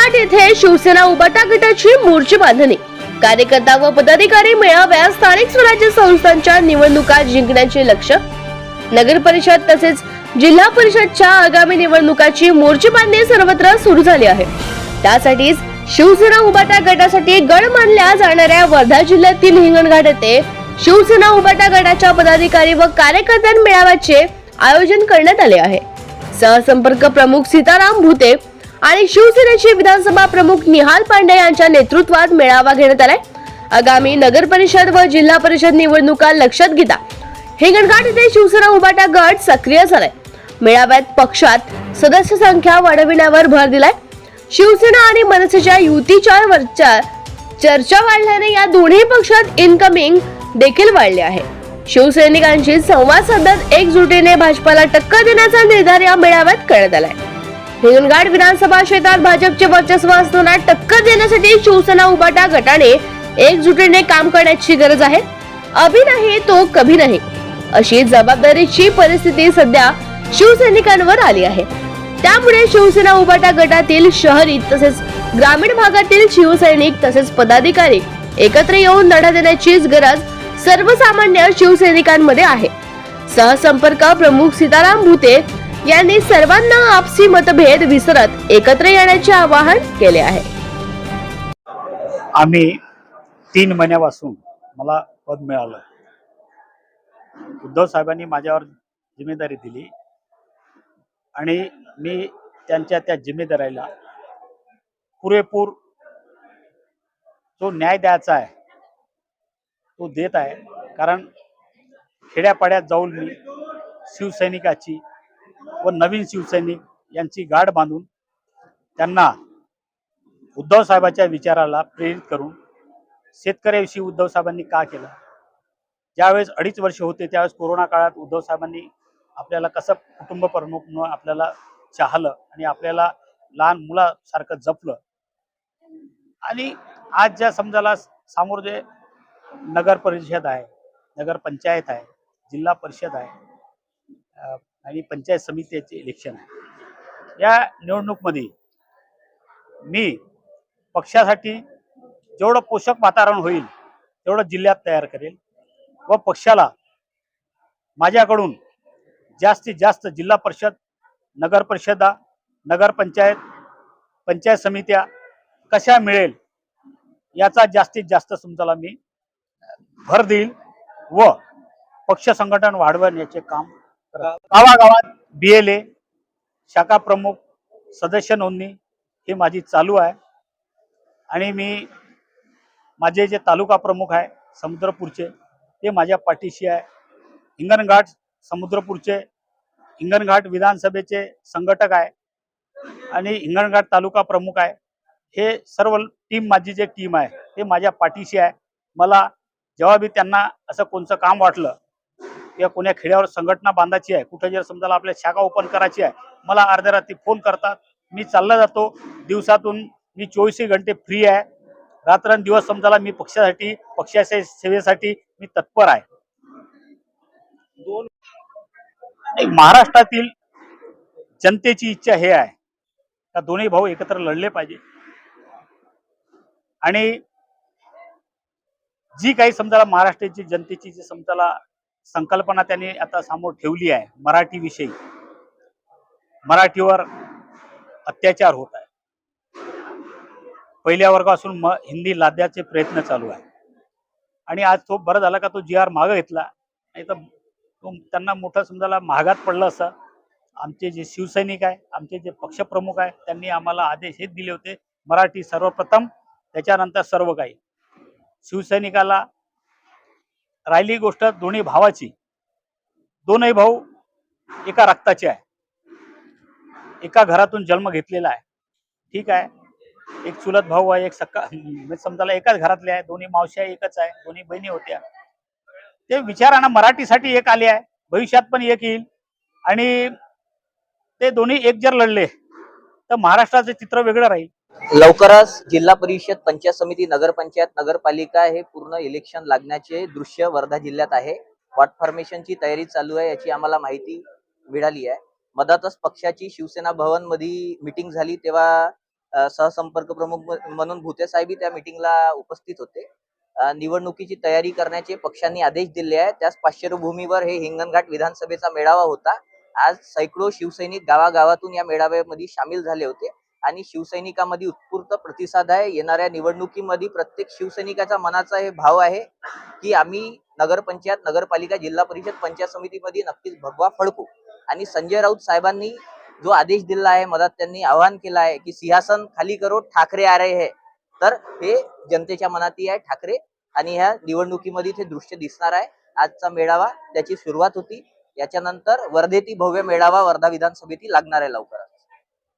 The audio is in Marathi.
घाट येथे शिवसेना उबाटा गटाची मोर्चे बांधणी. कार्यकर्ता व पदाधिकारी मेळाव्यास स्थानिक स्वराज्य संस्थांच्या निवडणुका जिंकण्याचे लक्ष नगर परिषद तसेच जिल्हा परिषदच्या आगामी निवडणुकाची मोर्चे बांधणी सर्वत्र सुरू झाली आहे. त्यासाठीच शिवसेना उबाटा गटासाठी गड मानल्या जाणाऱ्या वर्धा जिल्ह्यातील हिंगणघाट येथे शिवसेना उबाटा गटाच्या पदाधिकारी व कार्यकर्त्यां मेळाव्याचे आयोजन करण्यात आले आहे. सहसंपर्क प्रमुख सीताराम भुते आणि शिवसेनेचे विधानसभा प्रमुख निहाल पांडे यांच्या नेतृत्वात मेळावा घेण्यात आलाय. आगामी नगर परिषद व जिल्हा परिषद निवडणुका लक्षात घेता. हिंगणघाट येथे शिवसेना उभाटा गट सक्रिय झालाय. मेळाव्यात पक्षात सदस्य संख्या वाढविण्यावर भर दिलाय. शिवसेना आणि मनसेच्या युतीच्या वरच्या चर्चा वाढल्याने या दोन्ही पक्षात इनकमिंग देखील वाढले आहे. शिवसैनिकांशी संवाद साधत एकजुटीने भाजपाला टक्कर देण्याचा निर्धार या मेळाव्यात करण्यात आलाय. हिंगणघाट विधानसभा क्षेत्रात भाजपचे वर्चस्व असताना टक्कर देण्यासाठी शिवसेना उबाटा गटाने एकजुटीने काम करण्याची गरज आहे. अभि नाही तो कभी नाही. अशी जबाबदारीची परिस्थिती सध्या शिवसैनिकांवर आली आहे. त्यामुळे शिवसेना उबाटा गटातील शहरी तसेच ग्रामीण भागातील शिवसैनिक तसेच पदाधिकारी एकत्र येऊन लढा देण्याचीच गरज सर्वसामान्य शिवसैनिकांमध्ये आहे. सहसंपर्क प्रमुख सीताराम भुते यांनी सर्वांना आपसी मतभेद विसरत एकत्र येण्याचे आवाहन केले आहे. आम्ही तीन महिन्यापासून मला पद मिळालं. उद्धव साहेबांनी माझ्यावर जिम्मेदारी दिली आणि मी त्यांच्या त्या जिम्मेदारीला पुरेपूर जो न्याय द्यायचा आहे तो देत आहे. कारण खेड्यापाड्यात जाऊन मी शिवसैनिकाची व नवीन शिवसैनिक यांची गाठ बांधून त्यांना उद्धव साहेबांच्या विचाराला प्रेरित करून शेतकऱ्याविषयी उद्धव साहेबांनी का केलं? ज्यावेळेस अडीच वर्ष होते त्यावेळेस कोरोना काळात उद्धव साहेबांनी आपल्याला कसं कुटुंब प्रमुख म्हणून आपल्याला चाहलं आणि आपल्याला लहान मुलासारखं जपलं? आणि आज ज्या समजाला समोर जे नगर परिषद आहे नगर पंचायत आहे जिल्हा परिषद आहे आणि पंचायत समितीचे इलेक्शन आहे. या निवडणूकमध्ये मी पक्षासाठी जेवढं पोषक वातावरण होईल तेवढं जिल्ह्यात तयार करेल व पक्षाला माझ्याकडून जास्तीत जास्त जिल्हा परिषद नगर परिषदा नगरपंचायत पंचायत समित्या कशा मिळेल याचा जास्तीत जास्त समजाला मी भर देईल व पक्ष संघटन वाढवण्याचे काम गावागावात बी एल ए शाखा प्रमुख सदस्य नोंदणी ही माझी चालू आहे. आणि मी माझे जे तालुका प्रमुख आहे समुद्रपूरचे ते माझ्या पाठीशी आहे. हिंगणघाट समुद्रपूरचे हिंगणघाट विधानसभेचे संघटक आहे. आणि हिंगणघाट तालुका प्रमुख आहे. हे सर्व टीम माझी जे टीम आहे ते माझ्या पाठीशी आहे. मला जेव्हा बी त्यांना असं कोणतं काम वाटलं किंवा कोण्या खेड्यावर संघटना बांधायची आहे कुठे जर समजा आपल्या शाखा ओपन करायची आहे मला अर्ध्या रात्री फोन करतात. मी चालला जातो. दिवसातून मी चोवीसही घंटे फ्री आहे. रात्रंदिवस समजाला मी पक्षासाठी पक्षाच्या सेवेसाठी मी तत्पर आहे. दोन महाराष्ट्रातील जनतेची इच्छा हे आहे. का दोन्ही भाऊ एकत्र लढले पाहिजे? आणि जी काही समजाला महाराष्ट्राची जनतेची जी समजाला संकल्पना त्यांनी आता समोर ठेवली आहे. मराठी विषयी मराठीवर अत्याचार होत आहे. पहिल्या वर्गापासून म हिंदी लाद्याचे प्रयत्न चालू आहे. आणि आज तो बरं झाला का तो जी आर मागं घेतला. नाही तर तो त्यांना मोठं समजायला महागात पडलं असं. आमचे जे शिवसैनिक आहे आमचे जे पक्षप्रमुख आहे त्यांनी आम्हाला आदेश हेच दिले होते. मराठी सर्वप्रथम त्याच्यानंतर सर्व काही शिवसैनिकाला राहिली गोष्ट दोन्ही भावाची. दोनही भाऊ एका रक्ताचे आहे. एका घरातून जन्म घेतलेला आहे. ठीक आहे. एक चुलत भाऊ आहे एक सक्का म्हणजे समजायला एकाच घरातले आहे दोन्ही मावश्या एकच आहे दोन्ही बहिणी होत्या. ते विचारांना मराठीसाठी एक आले आहे. भविष्यात पण एक येईल. आणि ते दोन्ही एक जर लढले तर महाराष्ट्राचं चित्र वेगळं राहील. लवकरच जिल्हा परिषद पंचायत समिती नगरपंचायत नगरपालिका हे पूर्ण इलेक्शन लागण्याचे दृश्य वर्धा जिल्ह्यात आहे. वॉट फॉर्मेशनची तयारी चालू आहे याची आम्हाला माहिती मिळाली आहे. मधातच पक्षाची शिवसेना भवनमध्ये मिटिंग झाली तेव्हा सहसंपर्क प्रमुख म्हणून भुते साहेबी त्या मिटिंगला उपस्थित होते. निवडणुकीची तयारी करण्याचे पक्षांनी आदेश दिले आहे त्याच पार्श्वभूमीवर हे हिंगणघाट विधानसभेचा मेळावा होता. आज सैकडो शिवसैनिक गावागावातून या मेळाव्यामध्ये सामील झाले होते. आणि शिवसैनिकांमध्ये उत्स्फूर्त प्रतिसाद आहे. येणाऱ्या निवडणुकीमध्ये प्रत्येक शिवसैनिकाच्या मनाचा हे भाव आहे की आम्ही नगरपंचायत नगरपालिका जिल्हा परिषद पंचायत समितीमध्ये नक्कीच भगवा फडकू. आणि संजय राऊत साहेबांनी जो आदेश दिला आहे मधात त्यांनी आवाहन केलं आहे की सिंहासन खाली करो ठाकरे आ रहे है. तर हे जनतेच्या मनातही आहे ठाकरे आणि ह्या निवडणुकीमध्ये ते दृश्य दिसणार आहे. आजचा मेळावा त्याची सुरुवात होती. याच्यानंतर वर्धेती भव्य मेळावा वर्धा विधानसभेती लागणार आहे लवकर